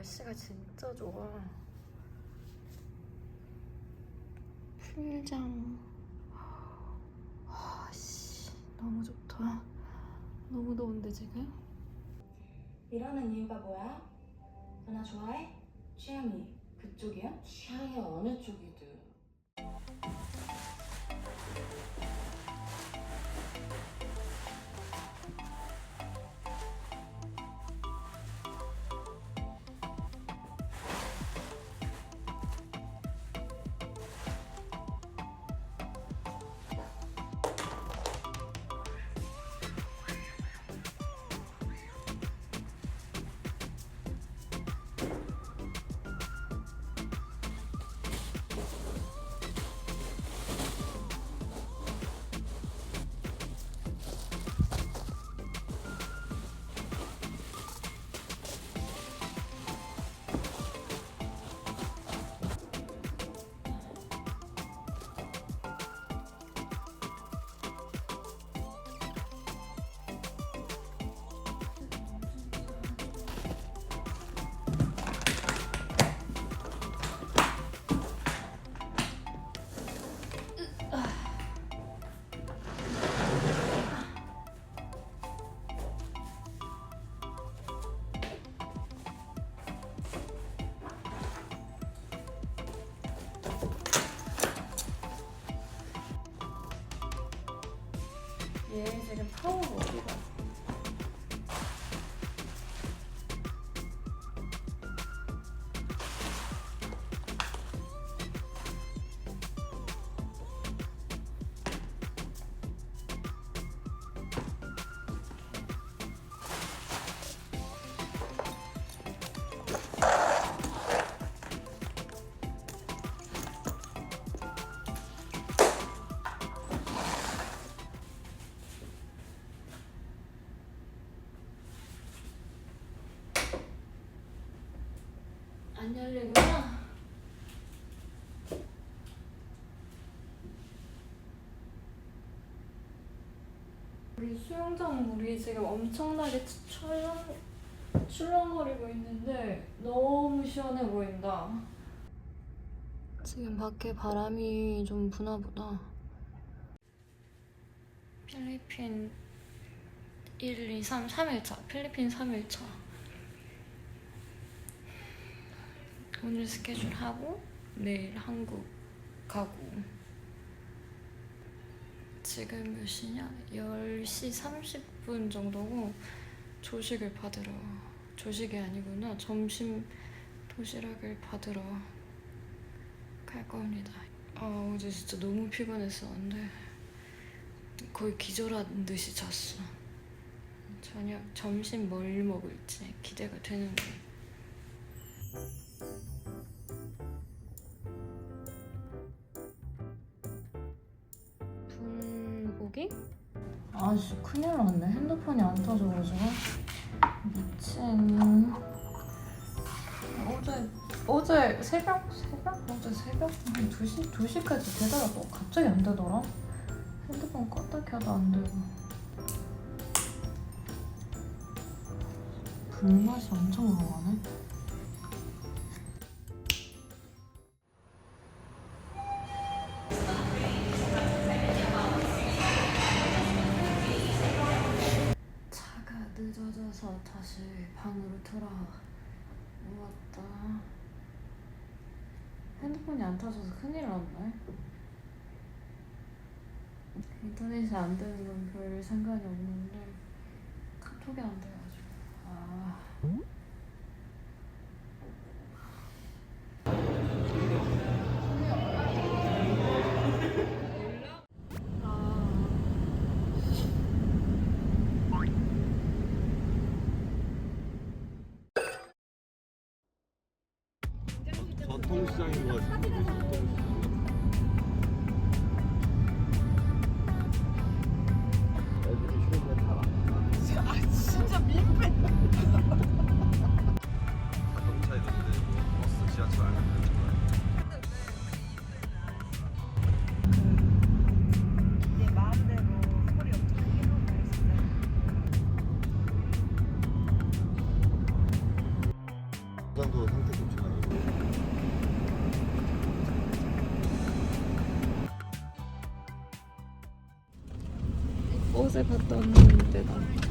날씨가 진짜 좋아. 풀장. 아씨, 너무 좋다. 너무 더운데 지금? 이러는 이유가 뭐야? 누나 좋아해? 취향이 그쪽이야? 취향이 어느 쪽이든 지금 파워 어디가? 안 수영장 물이 지금 엄청나게 출렁, 출렁거리고 있는데 너무 시원해 보인다. 지금 밖에 바람이 좀 부나 보다. 필리핀 1, 2, 3, 3일차. 필리핀 3일차. 오늘 스케줄 하고 내일 한국 가고 지금 몇 시냐? 10시 30분 정도고 조식을 받으러 조식이 아니구나. 점심 도시락을 받으러 갈 겁니다. 아 어제 진짜 너무 피곤했었는데 거의 기절한 듯이 잤어. 저녁 점심 뭘 먹을지 기대가 되는데. 불 고기? 아씨 큰일 났네. 핸드폰이 안 터져가지고. 미친. 어제 어제 새벽 새벽? 어제 새벽? 한 2시 2시까지 되다가 갑자기 안 되더라. 핸드폰 껐다 켜도 안 되고. 불맛이 엄청 나가네 핸드폰이 안 터져서 큰일 났네. 인터넷이 안 되는 건 별 상관이 없는데 카톡이 안 돼가지고 아. 전통시장인 것 같은데 옷을 갖다 놓는 데다.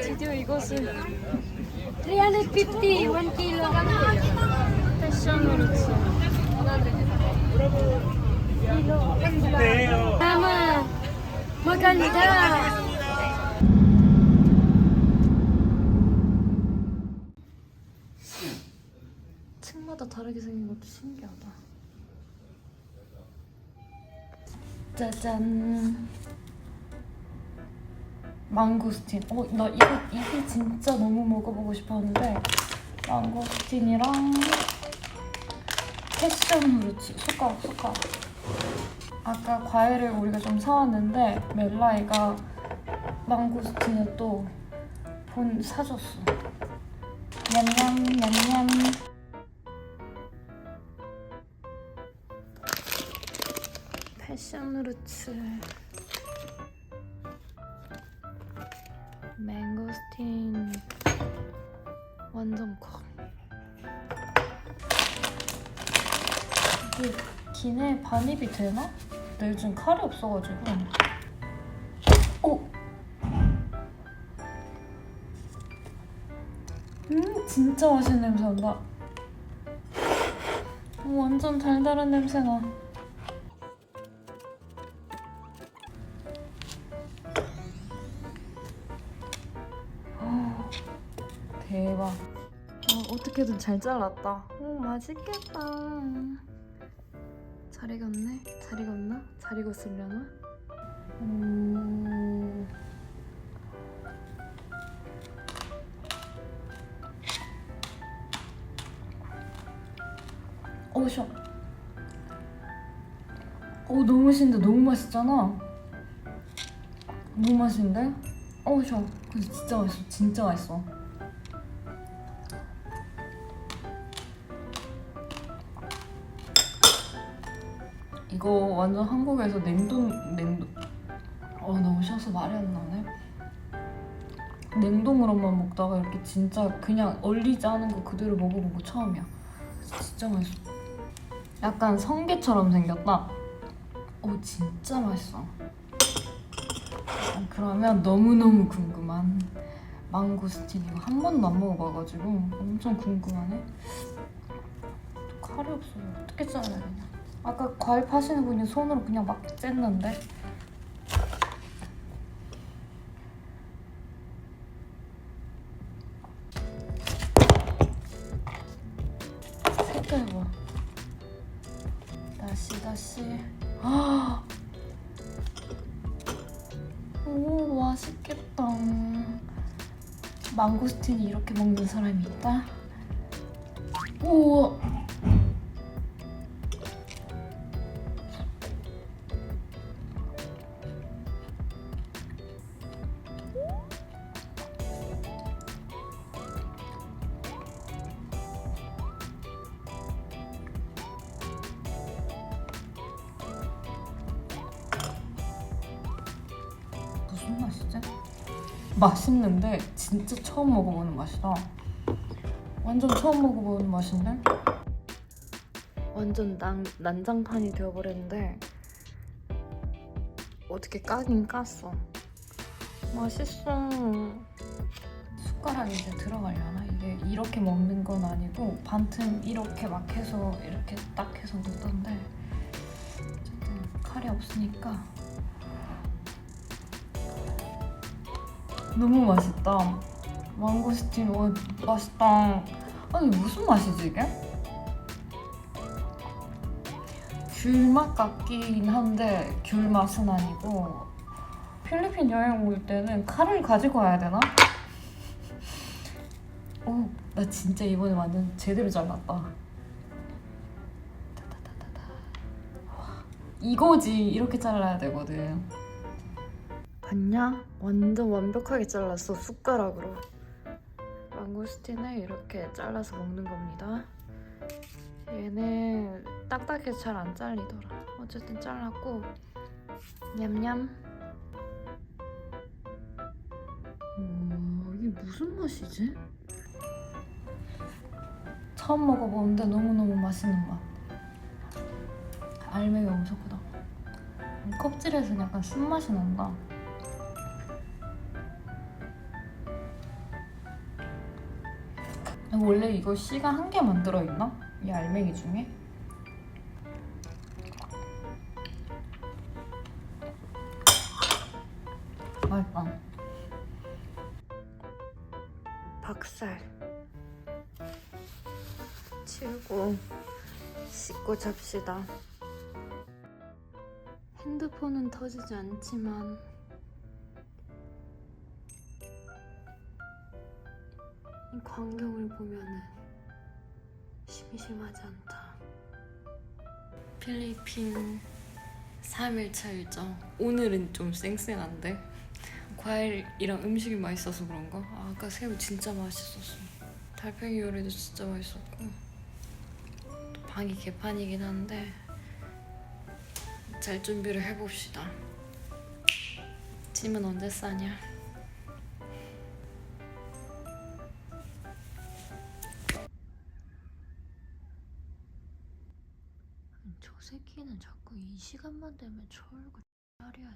드디어 이것을 350, 1 kilo. 패션으로 치 Tama. Maganda. 층마다 다르게 생긴 것도 신기하다. 짜잔. 망고스틴. 어, 나 이거 이게 진짜 너무 먹어보고 싶었는데 망고스틴이랑 패션 후르츠 숟가락 숟가락. 아까 과일을 우리가 좀 사왔는데 멜라이가 망고스틴을 또 본 사줬어. 냠냠 냠냠. 패션 루츠 맹고스틴 완전 커. 이게 기내 반입이 되나? 나 요즘 칼이 없어가지고. 오! 음 진짜 맛있는 냄새 난다. 오, 완전 달달한 냄새 나 잘 잘랐다. 오, 맛있겠다. 잘 익었네? 잘 익었나? 잘 익었으려나? 오. 어, 시원. 어, 너무 맛있는데 너무 맛있잖아. 너무 맛있는데? 어, 시원. 근데 진짜 맛있어. 진짜 맛있어. 이거 완전 한국에서 냉동 냉동. 어 너무 쉬어서 말이 안 나네. 냉동으로만 먹다가 이렇게 진짜 그냥 얼리지 않은 거 그대로 먹어본 거 처음이야. 진짜 맛있어. 약간 성게처럼 생겼다? 오 진짜 맛있어. 아, 그러면 너무너무 궁금한 망고스틴 이거 한 번도 안 먹어봐가지고 엄청 궁금하네. 칼이 없어요 어떻게 잘라야 되냐 아까 과일 파시는 분이 손으로 그냥 막 쨌는데? 색깔 봐. 다시 다시. 아! 오 맛있겠다. 망고스틴이 이렇게 먹는 사람이 있다. 우와 무슨 맛이지? 맛있는데 진짜 처음 먹어보는 맛이다. 완전 처음 먹어보는 맛인데? 완전 난, 난장판이 되어버렸는데 어떻게 까긴 깠어. 맛있어. 숟가락이 이제 들어가려나? 이게 이렇게 먹는 건 아니고 반틈 이렇게 막 해서 이렇게 딱 해서 먹던데 어쨌든 칼이 없으니까 너무 맛있다. 망고스틴 와 맛있다. 아니 무슨 맛이지 이게? 귤맛 같긴 한데 귤 맛은 아니고 필리핀 여행 올 때는 칼을 가지고 와야 되나? 어, 나 진짜 이번에 완전 제대로 잘랐다. 이거지 이렇게 잘라야 되거든. 봤냐? 완전 완벽하게 잘랐어 숟가락으로. 망고스틴을 이렇게 잘라서 먹는 겁니다. 얘는 딱딱해서 잘안 잘리더라. 어쨌든 잘랐고. 냠냠. 오, 이게 무슨 맛이지? 처음 먹어보는데 너무너무 맛있는 맛. 알맹이 엄청 크다. 껍질에서 약간 쓴맛이 난다 원래 이거 씨가 한 개만 들어있나? 이 알맹이 중에? 맛있다 박살 치우고 씻고 잡시다 핸드폰은 터지지 않지만 광경을 보면은 심심하지 않다. 필리핀 3일차 일정. 오늘은 좀 쌩쌩한데? 과일이랑 음식이 맛있어서 그런가? 아, 아까 새우 진짜 맛있었어. 달팽이 요리도 진짜 맛있었고. 또 방이 개판이긴 한데 잘 준비를 해봅시다. 짐은 언제 싸냐? 시간만 되면 저 얼굴 딸이야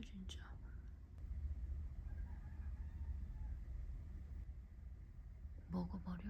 진짜 먹어버려?